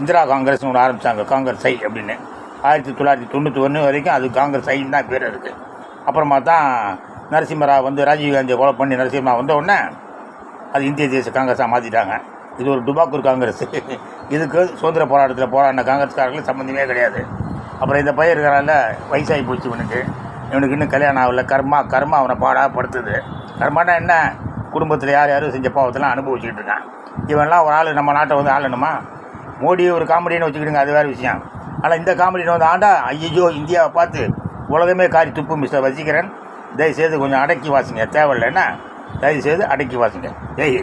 இந்திரா காங்கிரஸ்னு ஒன்று ஆரம்பித்தாங்க காங்கிரஸ் ஐ அப்படின்னு. ஆயிரத்தி தொள்ளாயிரத்தி தொண்ணூற்றி ஒன்று வரைக்கும் அது காங்கிரஸ் ஐன்னு தான் பேர் இருக்குது அப்புறமா தான் நரசிம்மராவ் வந்து ராஜீவ்காந்தியை கொலை பண்ணி நரசிம்மா வந்த உடனே அது இந்திய தேச காங்கிரஸாக மாற்றிட்டாங்க இது ஒரு டுபாக்கூர் காங்கிரஸ். இதுக்கு சுதந்திர போராட்டத்தில் போராடின காங்கிரஸ்காரர்களுக்கு சம்மந்தமே கிடையாது. அப்புறம் இந்த பையன் இருக்கிறனால வயசாகி போச்சு இவனுக்கு. இவனுக்கு இன்னும் கல்யாணம் ஆகல. கர்மா கர்மா அவனை பாடாக படுத்துது. கர்மானா என்ன? குடும்பத்தில் யார் யாரும் செஞ்ச பாவத்தெல்லாம் அனுபவிச்சுக்கிட்டு இருக்கான். இவன்லாம் ஒரு ஆள் நம்ம நாட்டை வந்து ஆளணுமா? மோடி ஒரு காமெடின்னு வச்சுக்கிடுங்க அது வேறு விஷயம். ஆனால் இந்த காமெடின்னு வந்து ஆண்டா ஐயோ இந்தியாவை பார்த்து உலகமே காரி துப்பு மிஸ்டர் வசிக்கிறேன் தயவுசெய்து கொஞ்சம் அடக்கி வாசிங்க. தேவையில்லைன்னா தயவுசெய்து அடக்கி வாசிங்க. ஜெய்